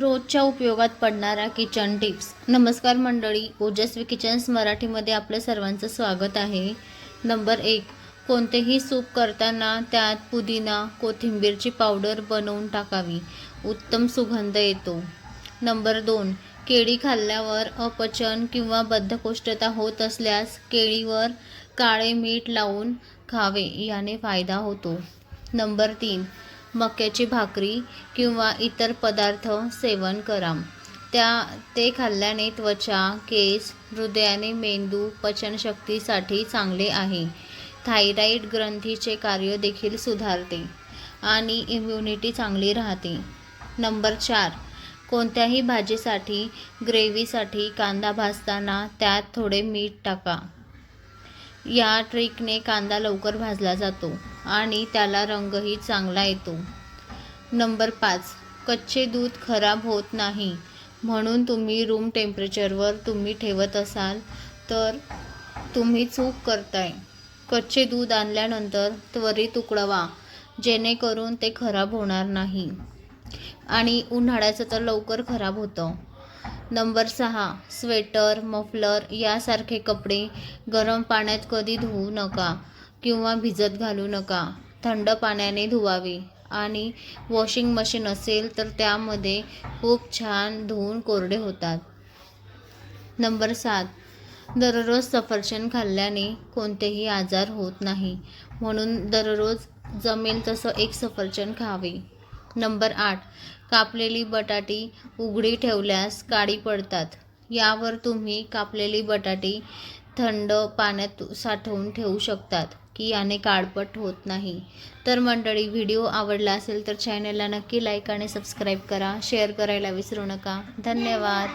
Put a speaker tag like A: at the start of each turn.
A: रोजच्या उपयोगात पडणाऱ्या किचन टिप्स नमस्कार मंडळी ओजस्वी किचन्स मराठीमध्ये आपलं सर्वांचं स्वागत आहे. नंबर एक कोणतेही सूप करताना त्यात पुदिना कोथिंबीरची पावडर बनवून टाकावी. उत्तम सुगंध येतो. नंबर दोन केळी खाल्ल्यावर अपचन किंवा बद्धकोष्ठता होत असल्यास केळीवर काळे मीठ लावून खावे याने फायदा होतो. नंबर तीन मक्याची भाकरी किंवा इतर पदार्थ सेवन करा. त्या ते खाल्ल्याने त्वचा केस हृदयाने मेंदू पचनशक्तीसाठी चांगले आहे. थायरॉईड ग्रंथीचे कार्य देखील सुधारते आणि इम्युनिटी चांगली राहते. नंबर चार कोणत्याही भाजीसाठी ग्रेव्हीसाठी कांदा भाजताना त्यात थोडे मीठ टाका. या ट्रिकने कांदा लवकर भाजला जातो आणि त्याला रंगही चांगला येतो. नंबर पाच कच्चे दूध खराब होत नाही. म्हणून तुम्ही रूम टेम्परेचरवर तुम्ही ठेवत असाल तर तुम्ही चूक करताय. कच्चे दूध आणल्यानंतर त्वरित उकळवा जेणेकरून ते खराब होणार नाही. आणि उन्हाळ्याचं तर लवकर खराब होतं. नंबर सहा स्वेटर मफलर यासारखे कपडे गरम पाण्यात कधी धुवू नका किंवा भिजत घालू नका. थंड पाण्याने धुवावे. आणि वॉशिंग मशीन असेल तर त्यामध्ये खूप छान धुवून कोरडे होतात. नंबर सात दररोज सफरचंद खाल्ल्याने कोणतेही आजार होत नाही. म्हणून दररोज जमेल तसं एक सफरचंद खावे. नंबर आठ. कापलेली बटाटी उघडी ठेवल्यास काळी पडतात. यावर तुम्ही कापलेली बटाटी थंड पाण्यात साठवून ठेवू शकतात की याने काळपट होत नाही. तर मंडळी व्हिडिओ आवडला असेल तर चॅनलला नक्की लाईक आणि सबस्क्राईब करा. शेअर करायला विसरू नका. धन्यवाद.